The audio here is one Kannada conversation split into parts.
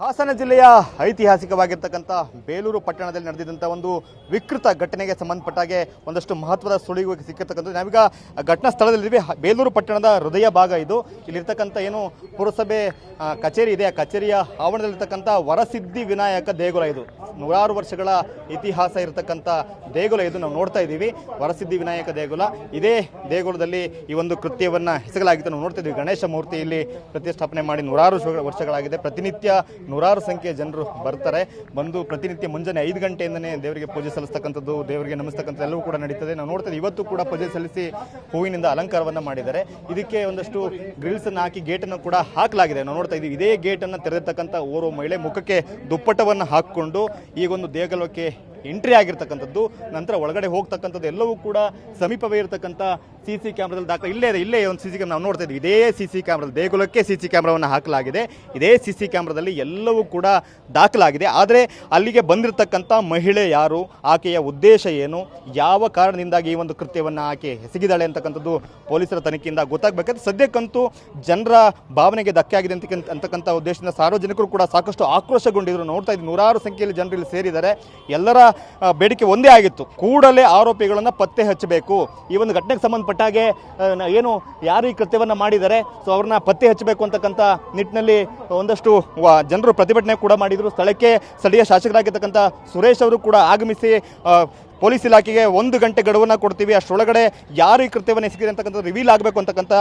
ಹಾಸನ ಜಿಲ್ಲೆಯ ಐತಿಹಾಸಿಕವಾಗಿರ್ತಕ್ಕಂಥ ಬೇಲೂರು ಪಟ್ಟಣದಲ್ಲಿ ನಡೆದಿದ್ದಂಥ ಒಂದು ವಿಕೃತ ಘಟನೆಗೆ ಸಂಬಂಧಪಟ್ಟಾಗೆ ಒಂದಷ್ಟು ಮಹತ್ವದ ಸುಳಿವು ಸಿಕ್ಕಿರ್ತಕ್ಕಂಥದ್ದು. ನಾವೀಗ ಘಟನಾ ಸ್ಥಳದಲ್ಲಿದ್ದೀವಿ. ಹ- ಬೇಲೂರು ಪಟ್ಟಣದ ಹೃದಯ ಭಾಗ ಇದು. ಇಲ್ಲಿರ್ತಕ್ಕಂಥ ಏನು ಪುರಸಭೆ ಕಚೇರಿ ಇದೆ. ಆ ಕಚೇರಿಯ ಆವರಣದಲ್ಲಿರ್ತಕ್ಕಂಥ ವರಸಿದ್ಧಿ ವಿನಾಯಕ ದೇಗುಲ ಇದು. ನೂರಾರು ವರ್ಷಗಳ ಇತಿಹಾಸ ಇರತಕ್ಕಂಥ ದೇಗುಲ ಇದು ನಾವು ನೋಡ್ತಾ ಇದ್ದೀವಿ. ವರಸಿದ್ಧಿ ವಿನಾಯಕ ದೇಗುಲ. ಇದೇ ದೇಗುಲದಲ್ಲಿ ಈ ಒಂದು ಕೃತ್ಯವನ್ನು ಹೆಸಗಲಾಗಿತ್ತು ನಾವು ನೋಡ್ತಾ ಇದ್ದೀವಿ ಗಣೇಶ ಮೂರ್ತಿ ಇಲ್ಲಿ ಪ್ರತಿಷ್ಠಾಪನೆ ಮಾಡಿ ನೂರಾರು ವರ್ಷಗಳಾಗಿದೆ. ಪ್ರತಿನಿತ್ಯ ನೂರಾರು ಸಂಖ್ಯೆಯ ಜನರು ಬರ್ತಾರೆ. ಬಂದು ಪ್ರತಿನಿತ್ಯ ಮುಂಜಾನೆ ಐದು ಗಂಟೆಯಿಂದನೇ ದೇವರಿಗೆ ಪೂಜೆ ಸಲ್ಲಿಸ್ತಕ್ಕಂಥದ್ದು, ದೇವರಿಗೆ ನಮಿಸ್ತಕ್ಕಂಥದ್ದು ಎಲ್ಲವೂ ಕೂಡ ನಡೀತದೆ. ನಾವು ನೋಡ್ತೇವೆ ಇವತ್ತು ಕೂಡ ಪೂಜೆ ಸಲ್ಲಿಸಿ ಹೂವಿನಿಂದ ಅಲಂಕಾರವನ್ನು ಮಾಡಿದ್ದಾರೆ. ಇದಕ್ಕೆ ಒಂದಷ್ಟು ಗ್ರಿಲ್ಸ್ ಅನ್ನು ಹಾಕಿ ಗೇಟನ್ನು ಕೂಡ ಹಾಕಲಾಗಿದೆ. ನಾವು ನೋಡ್ತಾ ಇದ್ದೀವಿ, ಇದೇ ಗೇಟನ್ನು ತೆರೆದಿರ್ತಕ್ಕಂಥ ಓರ್ವ ಮಹಿಳೆ ಮುಖಕ್ಕೆ ದುಪ್ಪಟವನ್ನು ಹಾಕಿಕೊಂಡು ಈಗೊಂದು ದೇಗುಲಕ್ಕೆ ಎಂಟ್ರಿ ಆಗಿರ್ತಕ್ಕಂಥದ್ದು, ನಂತರ ಒಳಗಡೆ ಹೋಗ್ತಕ್ಕಂಥದ್ದು ಎಲ್ಲವೂ ಕೂಡ ಸಮೀಪವೇ ಇರತಕ್ಕಂಥ ಸಿ ಸಿ ಕ್ಯಾಮ್ರಾದಲ್ಲಿ ದಾಖಲೆ ಇಲ್ಲೇ ಇದೆ, ಇಲ್ಲೇ ಒಂದು ಸಿ ಸಿ ಕ್ಯಾಮ್ರಾ ನಾವು ನೋಡ್ತಾ ಇದ್ದೀವಿ. ಇದೇ ಸಿ ಸಿ ಕ್ಯಾಮ್ರಾದಲ್ಲಿ, ದೇಗುಲಕ್ಕೆ ಸಿ ಸಿ ಕ್ಯಾಮ್ರಾವನ್ನು ಹಾಕಲಾಗಿದೆ. ಇದೇ ಸಿ ಸಿ ಕ್ಯಾಮ್ರಾದಲ್ಲಿ ಎಲ್ಲವೂ ಕೂಡ ದಾಖಲಾಗಿದೆ. ಆದರೆ ಅಲ್ಲಿಗೆ ಬಂದಿರತಕ್ಕಂಥ ಮಹಿಳೆ ಯಾರು, ಆಕೆಯ ಉದ್ದೇಶ ಏನು, ಯಾವ ಕಾರಣದಿಂದಾಗಿ ಈ ಒಂದು ಕೃತ್ಯವನ್ನು ಆಕೆ ಎಸಗಿದಾಳೆ ಅಂತಕ್ಕಂಥದ್ದು ಪೊಲೀಸರ ತನಿಖೆಯಿಂದ ಗೊತ್ತಾಗಬೇಕಾದ್ರೆ ಸದ್ಯಕ್ಕಂತೂ ಜನರ ಭಾವನೆಗೆ ಧಕ್ಕೆ ಆಗಿದೆ ಅಂತಕ್ಕಂಥ ಉದ್ದೇಶದಿಂದ ಸಾರ್ವಜನಿಕರು ಕೂಡ ಸಾಕಷ್ಟು ಆಕ್ರೋಶಗೊಂಡಿದ್ರು. ನೋಡ್ತಾ ಇದ್ದೀವಿ, ನೂರಾರು ಸಂಖ್ಯೆಯಲ್ಲಿ ಜನರು ಇಲ್ಲಿ ಸೇರಿದ್ದಾರೆ. ಎಲ್ಲರ ಬೇಡಿಕೆ ಒಂದೇ ಆಗಿತ್ತು. ಕೂಡಲೇ ಆರೋಪಿಗಳನ್ನು ಪತ್ತೆ ಹಚ್ಚಬೇಕು. ಈ ಒಂದು ಘಟನೆಗೆ ಸಂಬಂಧಪಟ್ಟಾಗೆ ಹಾಗೆ ಏನು, ಯಾರು ಈ ಕೃತ್ಯವನ್ನು ಮಾಡಿದ್ದಾರೆ, ಸೊ ಅವ್ರನ್ನ ಪತ್ತೆ ಹಚ್ಚಬೇಕು ಅಂತಕ್ಕಂಥ ನಿಟ್ಟಿನಲ್ಲಿ ಒಂದಷ್ಟು ಜನರು ಪ್ರತಿಭಟನೆ ಕೂಡ ಮಾಡಿದರು. ಸ್ಥಳಕ್ಕೆ ಸ್ಥಳೀಯ ಶಾಸಕರಾಗಿರ್ತಕ್ಕಂಥ ಸುರೇಶ್ ಅವರು ಕೂಡ ಆಗಮಿಸಿ ಪೊಲೀಸ್ ಇಲಾಖೆಗೆ ಒಂದು ಗಂಟೆ ಗಡುವನ್ನು ಕೊಡ್ತೀವಿ. ಅಷ್ಟರೊಳಗಡೆ ಯಾರು ಈ ಕೃತ್ಯವನ್ನು ಎಸಗಿದೆ ಅಂತಕ್ಕಂಥ ರಿವೀಲ್ ಆಗಬೇಕು ಅಂತಕ್ಕಂಥ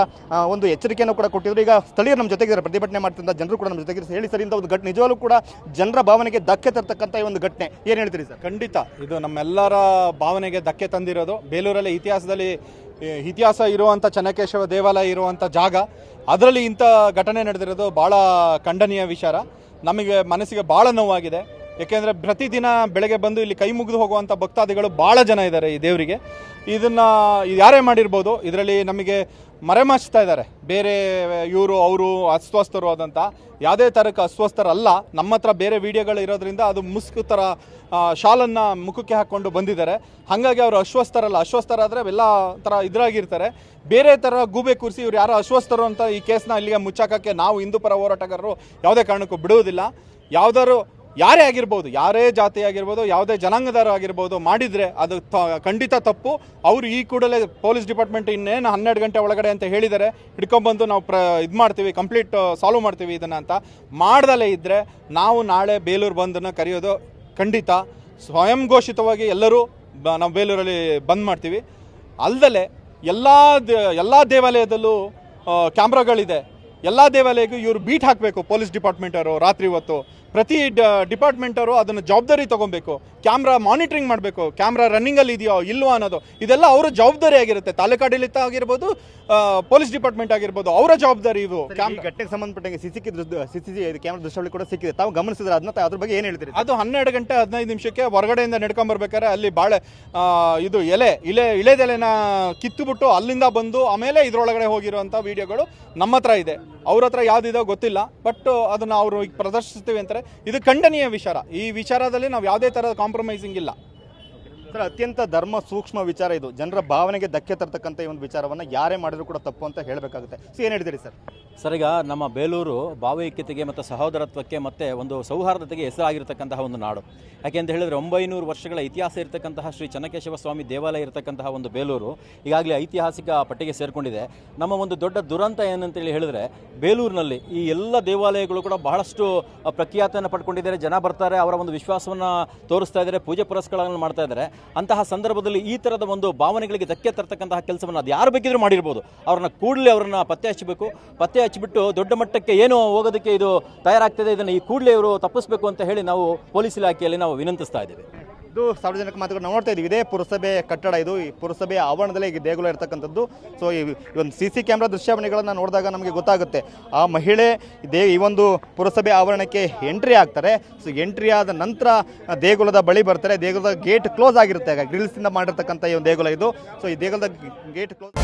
ಒಂದು ಎಚ್ಚರಿಕೆಯನ್ನು ಕೂಡ ಕೊಟ್ಟಿದ್ರು. ಈಗ ಸ್ಥಳೀಯರು ನಮ್ಮ ಜೊತೆಗಿದ್ದಾರೆ ಪ್ರತಿಭಟನೆ ಮಾಡ್ತಿದ್ದ ಜನರು ಕೂಡ ನಮ್ಮ ಜೊತೆಗಿದ್ದಾರೆ ಹೇಳಿ ಸರ್, ಇಂಥ ಒಂದು ಘಟನೆ ನಿಜವಾಗ್ಲೂ ಕೂಡ ಜನರ ಭಾವನೆಗೆ ಧಕ್ಕೆ ತರ್ತಕ್ಕಂಥ ಈ ಒಂದು ಘಟನೆ. ಏನು ಹೇಳ್ತೀರಿ ಸರ್? ಖಂಡಿತ. ಇದು ನಮ್ಮೆಲ್ಲರ ಭಾವನೆಗೆ ಧಕ್ಕೆ ತಂದಿರೋದು. ಬೇಲೂರಲ್ಲಿ ಇತಿಹಾಸದಲ್ಲಿ ಇತಿಹಾಸ ಇರುವಂಥ ಚನ್ನಕೇಶವ ದೇವಾಲಯ ಇರುವಂಥ ಜಾಗ. ಅದರಲ್ಲಿ ಇಂಥ ಘಟನೆ ನಡೆದಿರೋದು ಭಾಳ ಖಂಡನೀಯ ವಿಚಾರ. ನಮಗೆ ಮನಸ್ಸಿಗೆ ಭಾಳ ನೋವಾಗಿದೆ. ಏಕೆಂದರೆ ಪ್ರತಿದಿನ ಬೆಳಗ್ಗೆ ಬಂದು ಇಲ್ಲಿ ಕೈ ಮುಗಿದು ಹೋಗುವಂಥ ಭಕ್ತಾದಿಗಳು ಭಾಳ ಜನ ಇದ್ದಾರೆ ಈ ದೇವರಿಗೆ. ಇದನ್ನು ಯಾರೇ ಮಾಡಿರ್ಬೋದು, ಇದರಲ್ಲಿ ನಮಗೆ ಮರೆಮಾಚ್ತಾ ಇದ್ದಾರೆ. ಬೇರೆ ಇವರು, ಅವರು ಅಸ್ವಸ್ಥರು ಆದಂಥ ಯಾವುದೇ ಥರಕ್ಕೆ ಅಸ್ವಸ್ಥರಲ್ಲ, ನಮ್ಮ ಹತ್ರ ಬೇರೆ ವಿಡಿಯೋಗಳು ಇರೋದ್ರಿಂದ ಅದು ಮುಸ್ಕು ಥರ ಶಾಲನ್ನು ಮುಖಕ್ಕೆ ಹಾಕ್ಕೊಂಡು ಬಂದಿದ್ದಾರೆ. ಹಾಗಾಗಿ ಅವರು ಅಸ್ವಸ್ಥರಲ್ಲ. ಅಸ್ವಸ್ಥರಾದರೆ ಎಲ್ಲ ಥರ ಇದ್ರಾಗಿರ್ತಾರೆ. ಬೇರೆ ಥರ ಗೂಬೆ ಕೂರಿಸಿ ಇವ್ರು ಯಾರು ಅಸ್ವಸ್ಥರು ಅಂತ ಈ ಕೇಸ್ನ ಇಲ್ಲಿಗೆ ಮುಚ್ಚಾಕಕ್ಕೆ ನಾವು ಹಿಂದೂ ಪರ ಹೋರಾಟಗಾರರು ಯಾವುದೇ ಕಾರಣಕ್ಕೂ ಬಿಡುವುದಿಲ್ಲ. ಯಾವ್ದಾದ್ರು ಯಾರೇ ಆಗಿರ್ಬೋದು, ಯಾರೇ ಜಾತಿ ಆಗಿರ್ಬೋದು, ಯಾವುದೇ ಜನಾಂಗದಾರ ಆಗಿರ್ಬೋದು ಮಾಡಿದರೆ ಅದು ಖಂಡಿತ ತಪ್ಪು. ಅವರು ಈ ಕೂಡಲೇ ಪೊಲೀಸ್ ಡಿಪಾರ್ಟ್ಮೆಂಟ್ ಇನ್ನೇನು ಹನ್ನೆರಡು ಗಂಟೆ ಒಳಗಡೆ ಅಂತ ಹೇಳಿದ್ದಾರೆ. ಹಿಡ್ಕೊಂಬಂದು ನಾವು ಪ್ರ, ಇದು ಮಾಡ್ತೀವಿ, ಕಂಪ್ಲೀಟ್ ಸಾಲ್ವ್ ಮಾಡ್ತೀವಿ ಇದನ್ನು ಅಂತ. ಮಾಡ್ದಲೇ ಇದ್ದರೆ ನಾವು ನಾಳೆ ಬೇಲೂರು ಬಂದನ್ನು ಕರೆಯೋದು ಖಂಡಿತ. ಸ್ವಯಂ ಘೋಷಿತವಾಗಿ ಎಲ್ಲರೂ ನಾವು ಬೇಲೂರಲ್ಲಿ ಬಂದ್ ಮಾಡ್ತೀವಿ. ಅಲ್ದಲೆ ಎಲ್ಲ ಎಲ್ಲ ದೇವಾಲಯದಲ್ಲೂ ಕ್ಯಾಮ್ರಾಗಳಿದೆ. ಎಲ್ಲ ದೇವಾಲಯಕ್ಕೂ ಇವರು ಬೀಟ್ ಹಾಕಬೇಕು, ಪೊಲೀಸ್ ಡಿಪಾರ್ಟ್ಮೆಂಟ್ ಅವರು, ರಾತ್ರಿ ಹೊತ್ತು. ಪ್ರತಿ ಡಿಪಾರ್ಟ್ಮೆಂಟ್ ಅವರು ಅದನ್ನು ಜವಾಬ್ದಾರಿ ತಗೊಬೇಕು. ಕ್ಯಾಮ್ರಾ ಮಾನಿಟ್ರಿಂಗ್ ಮಾಡಬೇಕು ಕ್ಯಾಮ್ರಾ ರನ್ನಿಂಗಲ್ಲಿ ಇದೆಯೋ ಇಲ್ವೋ ಅನ್ನೋದು ಇದೆಲ್ಲ ಅವರ ಜವಾಬ್ದಾರಿ ಆಗಿರುತ್ತೆ. ತಾಲೂಕಾಡಳಿತ ಆಗಿರ್ಬೋದು ಪೊಲೀಸ್ ಡಿಪಾರ್ಟ್ಮೆಂಟ್ ಆಗಿರ್ಬೋದು ಅವರ ಜವಾಬ್ದಾರಿ ಇದು ಈ ಕ್ಯಾಮ್ರಾ. ಸಿ ಸಂಬಂಧಪಟ್ಟಂಗೆ ಸಿಸಿ ಇದು ಕ್ಯಾಮ್ರಾ ದೃಶ್ಯಾವಳಿ ಕೂಡ ಸಿಕ್ಕಿದೆ. ತಾವು ಗಮನಿಸಿದ್ರೆ ಅದನ್ನ ಅದ್ರ ಬಗ್ಗೆ ಏನು ಹೇಳ್ತೀರಿ? ಅದು ಹನ್ನೆರಡು ಗಂಟೆ ಹದಿನೈದು ನಿಮಿಷಕ್ಕೆ ಹೊರಗಡೆಯಿಂದ ನಡ್ಕೊಂಬರ್ಬೇಕಾದ್ರೆ ಅಲ್ಲಿ ಬಾಳೆ ಇದು ಎಲೆ ಇಲೆ ಇಳೆದೆಲೆನ ಕಿತ್ತುಬಿಟ್ಟು ಅಲ್ಲಿಂದ ಬಂದು ಆಮೇಲೆ ಇದರೊಳಗಡೆ ಹೋಗಿರುವಂಥ ವಿಡಿಯೋಗಳು ನಮ್ಮ ಹತ್ರ ಇದೆ. ಅವ್ರ ಹತ್ರ ಯಾವ್ದಿದೆ ಗೊತ್ತಿಲ್ಲ ಬಟ್ ಅದನ್ನ ಅವರು ಈಗ ಪ್ರದರ್ಶಿಸ್ತೀವಿ ಅಂತಾರೆ. ಇದು ಖಂಡನೀಯ ವಿಚಾರ. ಈ ವಿಚಾರದಲ್ಲಿ ನಾವು ಯಾವುದೇ ಥರದ ಕಾಂಪ್ರಮೈಸಿಂಗ್ ಇಲ್ಲ. ಸರ್, ಅತ್ಯಂತ ಧರ್ಮ ಸೂಕ್ಷ್ಮ ವಿಚಾರ ಇದು. ಜನರ ಭಾವನೆಗೆ ಧಕ್ಕೆ ತರ್ತಕ್ಕಂಥ ಈ ಒಂದು ವಿಚಾರವನ್ನು ಯಾರೇ ಮಾಡಿದ್ರು ಕೂಡ ತಪ್ಪು ಅಂತ ಹೇಳಬೇಕಾಗುತ್ತೆ. ಸೊ ಏನು ಹೇಳಿದಿರಿ ಸರ್? ಸರ್, ಈಗ ನಮ್ಮ ಬೇಲೂರು ಭಾವೈಕ್ಯತೆಗೆ ಮತ್ತು ಸಹೋದರತ್ವಕ್ಕೆ ಮತ್ತು ಒಂದು ಸೌಹಾರ್ದತೆಗೆ ಹೆಸರಾಗಿರ್ತಕ್ಕಂತಹ ಒಂದು ನಾಡು. ಯಾಕೆ ಅಂತ ಹೇಳಿದ್ರೆ ಒಂಬೈನೂರು ವರ್ಷಗಳ ಇತಿಹಾಸ ಇರತಕ್ಕಂತಹ ಶ್ರೀ ಚನ್ನಕೇಶವ ಸ್ವಾಮಿ ದೇವಾಲಯ ಇರತಕ್ಕಂತಹ ಒಂದು ಬೇಲೂರು ಈಗಾಗಲೇ ಐತಿಹಾಸಿಕ ಪಟ್ಟಿಗೆ ಸೇರಿಕೊಂಡಿದೆ. ನಮ್ಮ ಒಂದು ದೊಡ್ಡ ದುರಂತ ಏನಂತೇಳಿ ಹೇಳಿದ್ರೆ ಬೇಲೂರಿನಲ್ಲಿ ಈ ಎಲ್ಲ ದೇವಾಲಯಗಳು ಕೂಡ ಬಹಳಷ್ಟು ಪ್ರಖ್ಯಾತಿಯನ್ನು ಪಡ್ಕೊಂಡಿದ್ದಾರೆ. ಜನ ಬರ್ತಾರೆ, ಅವರ ಒಂದು ವಿಶ್ವಾಸವನ್ನು ತೋರಿಸ್ತಾ ಇದ್ದಾರೆ, ಪೂಜೆ ಪುರಸ್ಕಾರಗಳನ್ನು ಮಾಡ್ತಾ ಇದ್ದಾರೆ. ಅಂತಹ ಸಂದರ್ಭದಲ್ಲಿ ಈ ಥರದ ಒಂದು ಭಾವನೆಗಳಿಗೆ ಧಕ್ಕೆ ತರ್ತಕ್ಕಂತಹ ಕೆಲಸವನ್ನು ಅದು ಯಾರು ಬೇಕಿದ್ರೂ ಮಾಡಿರ್ಬೋದು. ಅವ್ರನ್ನ ಕೂಡಲೇ ಅವರನ್ನ ಪತ್ತೆ ಹಚ್ಚಬೇಕು ಪತ್ತೆ ಹಚ್ಚಿಬಿಟ್ಟು ದೊಡ್ಡ ಮಟ್ಟಕ್ಕೆ ಏನು ಹೋಗೋದಕ್ಕೆ ಇದು ತಯಾರಾಗ್ತದೆ, ಇದನ್ನು ಈ ಕೂಡಲೇ ಇವರು ತಪ್ಪಿಸಬೇಕು ಅಂತ ಹೇಳಿ ನಾವು ಪೊಲೀಸ್ ಇಲಾಖೆಯಲ್ಲಿ ನಾವು ವಿನಂತಿಸ್ತಾ ಇದ್ದೇವೆ. ಇದು ಸಾರ್ವಜನಿಕ ಮಾತುಗಳು ನಾವು ನೋಡ್ತಾ ಇದೀವಿ ಇದೇ ಪುರಸಭೆ ಕಟ್ಟಡ ಇದು. ಈ ಪುರಸಭೆ ಆವರಣದಲ್ಲಿ ಈ ದೇಗುಲ ಇರತಕ್ಕಂಥದ್ದು. ಸೊ ಈ ಈ ಒಂದು ಸಿ ಸಿ ಕ್ಯಾಮ್ರಾ ದೃಶ್ಯಾವಳಿಗಳನ್ನು ನೋಡಿದಾಗ ನಮಗೆ ಗೊತ್ತಾಗುತ್ತೆ. ಆ ಮಹಿಳೆ ದೇ, ಈ ಒಂದು ಪುರಸಭೆ ಆವರಣಕ್ಕೆ ಎಂಟ್ರಿ ಆಗ್ತಾರೆ. ಸೊ ಎಂಟ್ರಿ ಆದ ನಂತರ ದೇಗುಲದ ಬಳಿ ಬರ್ತಾರೆ. ದೇಗುಲದ ಗೇಟ್ ಕ್ಲೋಸ್ ಆಗಿರುತ್ತೆ. ಆಗ ಗ್ರಿಲ್ಸಿಂದ ಮಾಡಿರ್ತಕ್ಕಂಥ ಈ ಒಂದು ದೇಗುಲ ಇದು. ಸೊ ಈ ದೇಗುಲದ ಗೇಟ್ ಕ್ಲೋಸ್